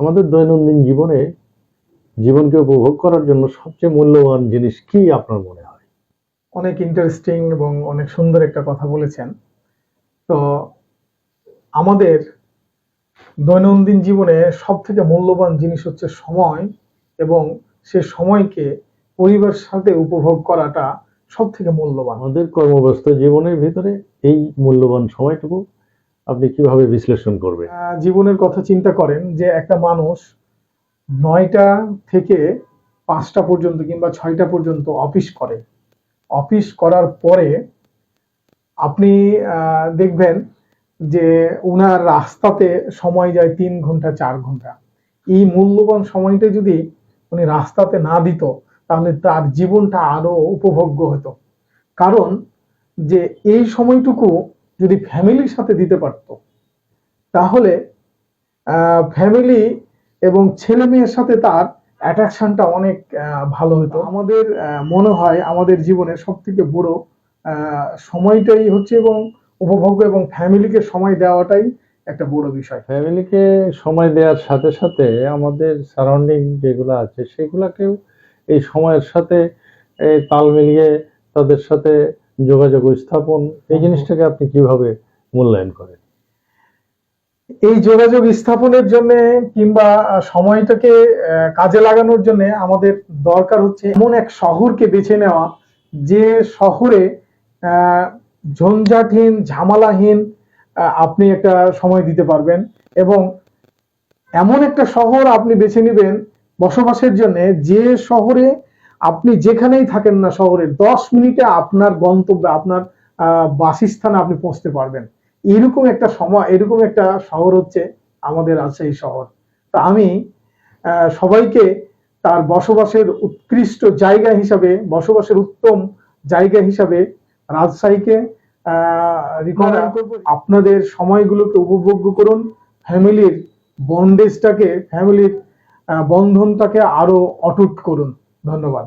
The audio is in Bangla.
আমাদের দৈনন্দিন জীবনে জীবনকে উপভোগ করার জন্য সবচেয়ে মূল্যবান জিনিস কি আপনার মনে হয়? অনেক ইন্টারেস্টিং এবং অনেক সুন্দর একটা কথা বলেছেন। তো আমাদের দৈনন্দিন জীবনে সব থেকে মূল্যবান জিনিস হচ্ছে সময় এবং সে সময়কে পরিবারের সাথে উপভোগ করাটা সব থেকে মূল্যবান। আমাদের কর্মব্যস্ত জীবনের ভিতরে এই মূল্যবান সময়টুকু আপনি কীভাবে বিশ্লেষণ করবেন? জীবনের কথা চিন্তা করেন যে একটা মানুষ নয়টা থেকে পাঁচটা পর্যন্ত কিংবা ছয়টা পর্যন্ত অফিস করে। অফিস করার পরে আপনি দেখবেন যে ওনার রাস্তাতে সময় যায় তিন ঘণ্টা, চার ঘণ্টা। এই মূল্যবান সময়টা যদি উনি রাস্তাতে না দিত, তাহলে তার জীবনটা আরও উপভোগ্য হতো। কারণ যে এই সময়টুকু যদি ফ্যামিলির সাথে দিতে পারতো, তাহলে ফ্যামিলি এবং ছেলে মেয়ের সাথে তার অ্যাট্রাকশনটা অনেক ভালো হতো। আমাদের মনে হয় আমাদের জীবনে সব থেকে বড় সময়টাই হচ্ছে এবং উপভোগ্য এবং ফ্যামিলিকে সময় দেওয়াটাই একটা বড় বিষয়। ফ্যামিলিকে সময় দেওয়ার সাথে সাথে আমাদের সারাউন্ডিং যেগুলো আছে, সেগুলোকেও এই সময়ের সাথে তাল মিলিয়ে তাদের সাথে যোগাযোগ স্থাপন এই জিনিসটাকে আপনি কীভাবে মূল্যায়ন করেন? এই যোগাযোগ স্থাপনের জন্য কিংবা সময়টাকে কাজে লাগানোর জন্য আমাদের দরকার হচ্ছে এমন এক শহরকে বেছে নেওয়া যে শহরে আহ, ঝঞ্ঝাটহীন ঝামেলাহীন আপনি একটা সময় দিতে পারবেন এবং এমন একটা শহর আপনি বেছে নেবেন বসবাসের জন্য যে শহরে আপনি যেখানেই থাকেন না শহরে দশ মিনিটে আপনার গন্তব্যে আপনার আহ, বাসস্থানে আপনি পৌঁছতে পারবেন। এরকম একটা সময় এরকম একটা শহর হচ্ছে আমাদের রাজশাহী শহর। তা আমি আহ, সবাইকে তার বসবাসের উৎকৃষ্ট জায়গা হিসাবে বসবাসের উত্তম জায়গা হিসাবে রাজশাহীকে রিকমেন্ড করব। আপনাদের সময়গুলোকে উপভোগ্য করুন। ফ্যামিলির বন্ডেজটাকে ফ্যামিলির বন্ধনটাকে আরও অটুট করুন। ধন্যবাদ।